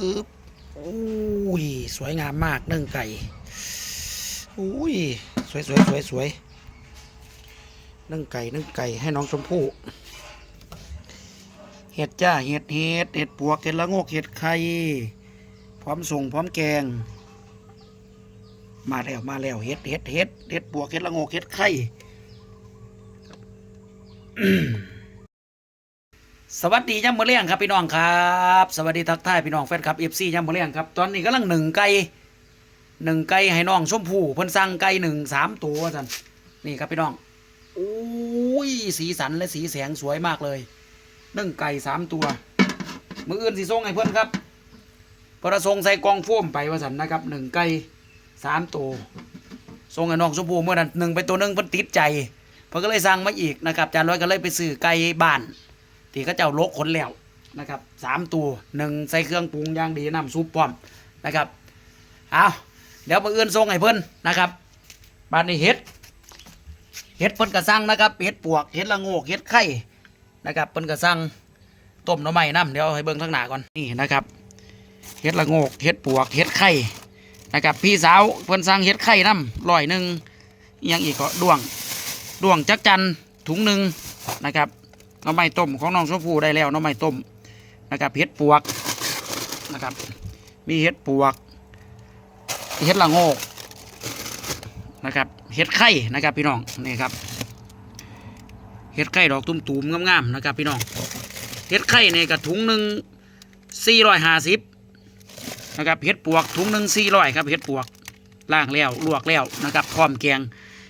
ปึ๊บอุ้ยสวยงามมากนึ่งไก่อุ้ยสวยสวยสวยสวยนึ่งไก่นึ่งไก่ให้น้องชมพู่เห็ดจ้าเห็ดเห็ดเห็ดปวกเห็ดละงกเห็ดไข่พร้อมส่งพร้อมแกง มาแล้วมาแล้วเห็ดเห็ดเห็ดเห็ดปวกเห็ดละงกเห็ดไข่ สวัสดีย่ำมะเลี้ยงครับพี่น้องครับสวัสดีทักทายพี่น้องแฟนคลับเอฟซีย่ำมะเลี้ยงครับตอนนี้กำลังหนึ่งไก่หนึ่งไก่ให้น้องชมพู่เพิ่นสั่งไก่หนึ่งสามตัวสันนี่ครับพี่น้องโอ้ยสีสันและสีแสงสวยมากเลยนึ่งไก่สามตัว มืออื่นสีส่งให้เพิ่อนครับประสงใส่กองโฟมไปว่าสันนะครับหนึ่งไก่สามตัวส่งให้น้องชมพู่เมื่อนั้นหนึ่งไปตัวหนึ่งเพิ่นติดใจเพิ่นก็เลยสั่งมาอีกนะครับจานร้อยก็เลยไปซื้อไก่บ้าน ที่เขาเจ้าโลกขนแล้วนะครับสามตัวหนึ่งใส่เครื่องปรุงอย่างดีน้ำซุปพร้อมนะครับเอาเดี๋ยวมาเอื้อนทรงให้เพิ่นนะครับบานนี้เห็ดเห็ดเพิ่นกระซังนะครับเห็ดปวกเห็ดละโงกเห็ดไข่นะครับเพิ่นกระซังต้มหน้ำใหม่น้ำเดี๋ยวให้เบิ่งทั้งหน้าก่อนนี่นะครับเห็ดละโงกเห็ดปวกเห็ดไข่นะครับพี่สาวเพิ่นสั่งเห็ดไข่น้ำร้อยหนึ่งยังอีกก็ด้วงด้วงจักจันถุงหนึ่งนะครับ น้ำไม้ต้มของน้องชมพู่ได้แล้วน้ำไม้ต้มนะครับเห็ดปวกนะครับ มีเห็ดปวกเห็ดละโงกนะครับเห็ดไข่นะครับพี่น้องนี่ครับเห็ดไข่ดอกตุ้มๆงามๆนะครับพี่น้องเห็ดไข่ในกระถุงหนึ่งสี่ร้อยห้าสิบนะครับเห็ดปวกถุงหนึ่งสี่ร้อยครับเห็ดปวกล่างแล้วลวกแล้วนะครับพร้อมแกง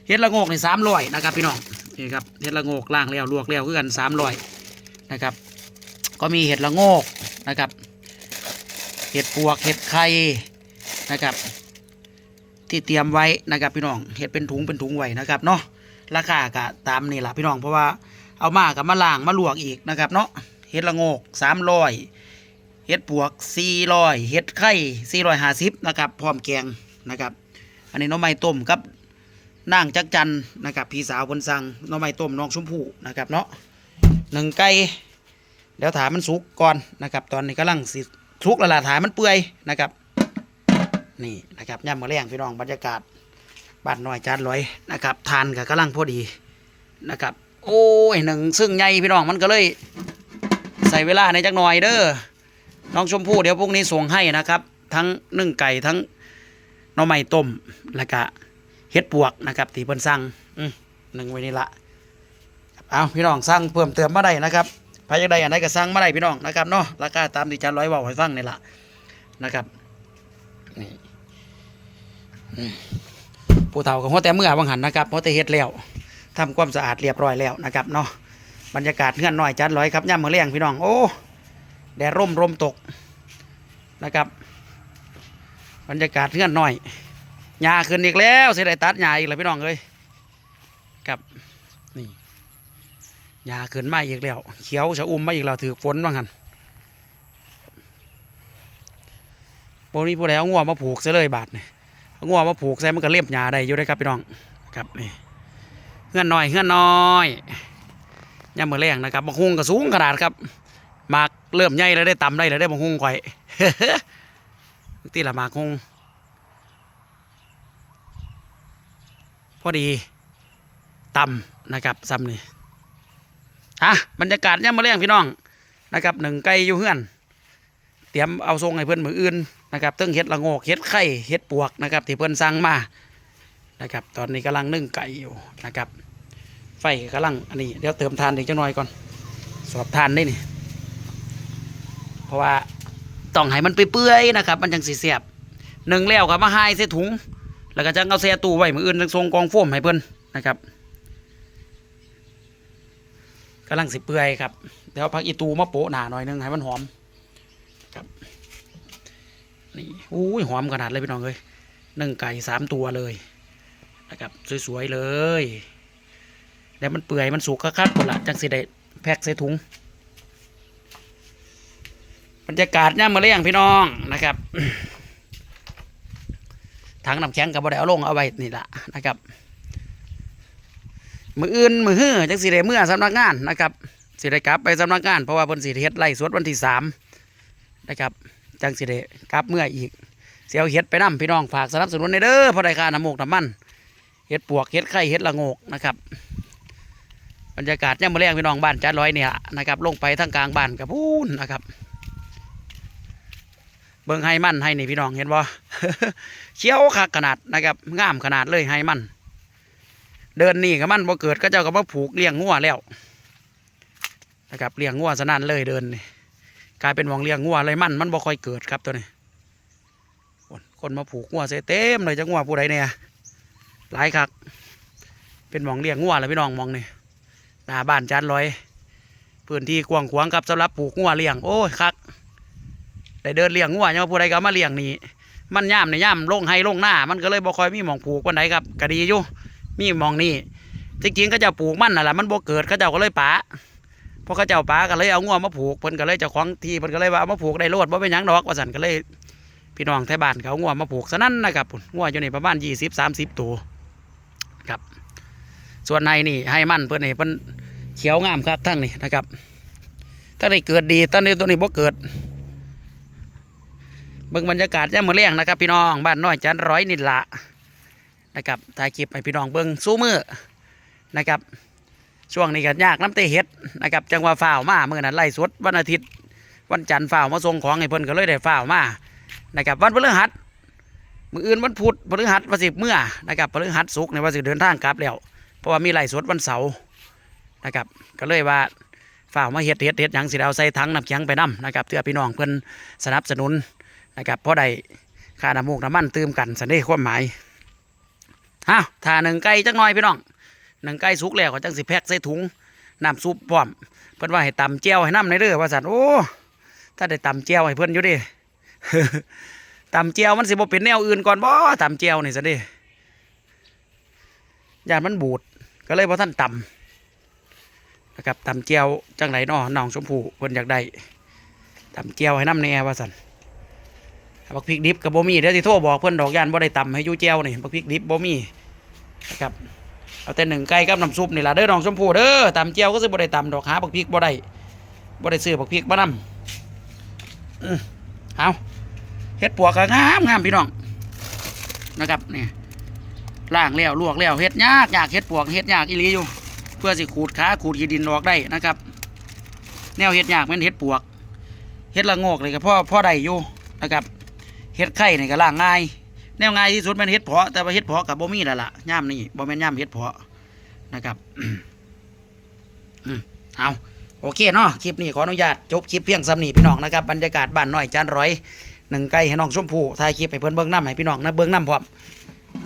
เห็ดละโงกในสามร้อยนะครับพี่น้อง นี่ครับเห็ดละโงกล่างแล้วลวกแล้วคือกันสามร้อยนะครับ ก็มีเห็ดละโงกนะครับ เห็ดปวกเห็ดไข่นะครับ ที่เตรียมไว้นะครับพี่น้องเห็ดเป็นถุงเป็นถุงไว้นะครับเนาะราคาก็ตามนี่แหละพี่น้องเพราะว่าเอามากับมาล่างมาลวกอีกนะครับเนาะเห็ดละโงกสามร้อยเห็ดปวกสี่ร้อยเห็ดไข่สี่ร้อยห้าสิบนะครับพร้อมแกงนะครับ อันนี้น้องไม้ต้มครับ นางจักจันนะครับพี่สาวคนสั่งน้องไม้ต้มน้องชมพู่นะครับเนาะหนึ่งไก่เดี๋ยวถามมันสุกก่อนนะครับ ตอนนี้กำลังสิสุกละละถามันเปื่อยนะครับนี่นะครับย่ำมะแรงพี่น้องบรรยากาศบ้านน้อยจานลอยนะครับทานกับกำลังพอดีนะครับ โอ้ยหนึ่งซึ่งใหญ่พี่น้องมันก็เลย ใส่เวลาในจักหน่อยเด้อน้องชมพู่เดี๋ยวพรุ่งนี้ส่งให้นะครับ ทั้งนึ่งไก่ทั้งน้องไม้ต้มแล้วก็ เฮ็ดปวกนะครับที่เพิ่นสั่งอืมหนึ่งไว้นี่ละเอาพี่น้องสั่งเพิ่มเติมมาได้นะครับใครอยากได้อันไหนก็สั่งมาได้พี่น้องนะครับเนาะราคาตามที่จานร้อยว่าให้ฟังนี่ละนะครับนี่ผู้เฒ่ากับหัวแต่เมื่อบางหันนะครับเพราะแต่เฮ็ดแล้วทำความสะอาดเรียบร้อยแล้วนะครับเนาะบรรยากาศเงื่อนน้อยจานร้อยครับย่ำมือเลี้ยงพี่น้องโอ้แดดร่มร่มตกนะครับ บรรยากาศเงื่อนน้อย หญ้าขึ้นอีกแล้วเสียดายตัดหญ้าอีกแล้วพี่น้องเอ้ยกับนี่หญ้าขึ้นมาอีกแล้ว เขียวชะอุ่มมาอีกแล้วถือฝนว่างั้นบนนี้ผู้ใดเอางัวมาผูกซะเลยบาทนี่เอางัวมาผูกใส่มันก็เลียบหญ้าได้อยู่ได้ครับพี่น้องครับนี่เงื่อนน้อยเงื่อนน้อยย่ำมือแรงนะครับบางฮุงก็สูงขนาดครับมากเริ่มใหญ่แล้วได้ต่ำได้แล้วได้บางฮุงข่อยที่ละมากฮุง พอดีต่ำนะครับซ้ำนี่ฮะบรรยากาศย่ำมาเลี้ยงพี่น้องนะครับหนึ่งไก่อยู่เฮือน เตรียมเอาทรงให้เพื่อนมืออื่นนะครับตั้งเห็ดละโงกเห็ดไข่เห็ดปวกนะครับที่เพื่อนสั่งมานะครับ ตอนนี้กำลังนึ่งไก่อยู่นะครับ ไฟกำลังอันนี้เดี๋ยวเติมทานอีกจังหน่อยก่อน สอบทานได้นี่เพราะว่าต้องให้มันเปื่อยๆนะครับ มันจังสีเสียบหนึ่งแล้วก็มาให้ใส่ถุง แล้วก็จะเอาแซ่ตู้ไว้มืออื่นทรงกองโฟมให้เพิ่นนะครับกำลังสิเปื่อยครับเดี๋ยวพักอีตูมาโปะหนาหน่อยนึงให้มันหอมครับนี่อุ้ยหอมขนาดเลยพี่น้องเลยนึ่งไก่สามตัวเลยนะครับสวยๆเลยเดี๋ยวมันเปื่อยมันสุกคักๆหมดละจังสิได้แพ็คใส่ถุงบรรยากาศย่ามมาเลี้ยงพี่น้องนะครับ ถังน้ำแข็งกับบ่ได้เอาลงเอาไว้นี่ละนะครับ มืออื่นมือฮื้อจังสิได้เมื่อสำนักงานนะครับสิได้กลับไปสำนักงานเพราะว่าเพิ่นสิเฮ็ดไล่สวดวันที่สามนะครับจังสิเดกลับเมื่ออีกเสียวเฮ็ดไปนํพี่น้องฝากสนับสนุนในเด้อพอได้ค่าน้ำมูกน้ำมันเฮ็ดปวกเฮ็ดไข่เฮ็ดละโงกนะครับบรรยากาศเนี่ยามาแรงพี่น้องบ้านจัดร้อยเนี่ยนะครับ ลงไปทางกลางบ้านกับพูนนะครับ เบิ่งไฮมันให้นี่พี่น้องเห็นบ่ เขียวคักขนาดนะครับงามขนาดเลยไฮมัน เดินนี่กับมันบ่เกิดก็เจ้าก็มาผูกเลี้ยงงัวแล้วนะครับเลี้ยงงัวสนั่นเลยเดินนี่กลายเป็นหวองเลี้ยงงัวเลยมันมันบ่ค่อยเกิดครับตัวนี้คนมาผูกงัวเสเต็มเลยจะงัวผู้ใดเนี่ยหลายคักเป็นหวองเลี้ยงงัวเลยพี่น้องมองนี่หน้าบ้านจานลอยพื้นที่กว้างขวางครับสำหรับปลูกงัวเลี้ยงโอ้ยคักได้เดินเลี้ยงงัวยังว่าผู้ใดก็มาเลี้ยงนี่ มันย่ำในย่ำลงให้ลงหน้า มันก็เลยบ่คอยมีหมองปลูกวันไหนครับก็ดีอยู่มีหมองนี่จริงๆก็จะปลูกมันน่ะแหละมันบ่เกิดเขาเจ้าก็เลยปะเพราะเขาเจ้าปะก็เลยเอางัวมาผูกเพิ่นก็เลยเจะคล้าของที่เพิ่นก็เลยว่าเอามาผูกได้โลดบ่เป็นหยังดอกว่าสั่นก็เลย พี่น้องไทยบ้านเขางัวมาผูกซะนั่นนะครับงัวอยู่นี่ประมาณยี่สิบสามสิบตัวครับ ส่วนในนี่ให้มันเพิ่นนี่เพิ่นเขียวงามครับทั้งนี่นะครับถ้าได้เกิดดีตอนนี้ตัวนี้บ่เกิด เบิ่งบรรยากาศย่ามมื้อแรงนะครับ พี่น้องบ้านน้อยจันร้อยนิดละนะครับถ่ายคลิปให้พี่น้องเบิ่งสู้มือนะครับ ช่วงนี้ก็ยากน้ำเตะเฮ็ดนะครับจังหวะฝ่าวมาเมื่อนั้นไล่สดวันอาทิตย์ วันจันทร์ฝ่าวมาส่งของให้เพิ่นก็เลยได้ฝ่าวมานะครับวันพฤหัสมืออื่นวันพุธพฤหัสวันสิบเมื่อนะครับพฤหัสศุกร์ในวันสิเดินทางกลับแล้วเพราะว่ามีไล่สดวันเสาร์นะครับ ก็เลยว่าฝ่าวมาเฮ็ดเฮ็ดเฮ็ดหยังสิได้เอาใส่ถังน้ำแข็งไปนํนะครับเพื่อพี่น้องเพิ่นสนับสนุน นะครับเพราะได้ค่าน้ำมูกน้ำมันเตืมกันสันเด้ความหมายฮะถ้าหนึ่งไก่จักน่อยพี่น้องหนึ่งไก่สุกแล้วก็จังสิแพ็คใส่ถุงน้ำซุปพร้อม เพิ่อนว่าให้ตำเจียวให้น้ำในเด้อว่าสันโอ้ถ้าได้ตำเจียวให้เพิ่อนอยู่ดิตำเจียวมันสิบ่เป็นแนวอื่นก่อนบ่ตำเจียวนี่สันเด้ยานมันบูดก็เลยบ่ท่านตำนะครับตำเจียวจังไหนน้อน้องชมพู่เพิ่นอยากได้ตำเจียวให้น้ำในแอว่าสัน บักพริกดิบกับบ่มีเดี๋ยวสิโทรบอกเพิ่อนดอกยานบ่ได้ตำให้ยู่แจ้วนี่บักพริกดิบบ่มีนะครับเอาแต่หนึ่งไก่กับน้ำซุปนี่ล่ะเด้อน้องชมพู่เด้อตำแจ้วก็สิบ่ได้ตำดอกหาบักพริกบ่ได้บ่ได้ซื้อบักพริกมานำอื้อเอาเฮ็ดปวกก็งามงามพี่น้องนะครับนี่ล้างแล้วลวกแล้วเฮ็ดยากยากเฮ็ดปวกเฮ็ดยากอีหลีอยู่ เพื่อสิขูดขาขูดขีดินออกได้นะครับ แนวเฮ็ดยากแม่นเฮ็ดปวกเฮ็ดละโงกเลยก็พ่อพ่อได้อยู่นะครับ เฮ็ดไข่นี่ก็ล่างง่าย แนวง่ายที่สุดแมันเฮ็ดเพาะแต่ว่าเฮ็ดเพาะกับบ่มีแล้วล่ะย่ามนี่บ่แม่นย่ามเฮ็ดเพาะนะครับเอาโอเคเนาะคลิปนี้ขออนุญาตจบคลิปเพียงสำนีพี่น้องนะครับบรรยากาศบ้านน้อยจานร้อยหนึ่งไก่ให้น้องชมพู่ถ่ายคลิปให้เพิ่อนเบิ่งน้ำให้พี่น้องนะเบิ่งน้ำพร้อม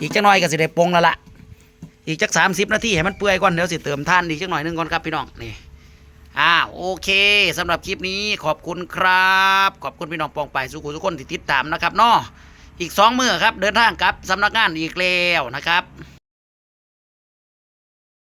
อีกจักหน่อยก็สิได้ปงแล้วล่ะอีกจักสามสิบนาทีให้มันเปื่อยก่อนเดี๋ยวสิเติมท่านอีกจักหน่อยหนึงก่อนครับพี่น้องนี่ อ่าโอเคสำหรับคลิปนี้ขอบคุณครับ ขอบคุณพี่น้องปองไปสุขุทุกคนที่ติดตามนะครับเนาะอีกสองมือครับเดินทางกลับสำนักงานอีกแล้วนะครับ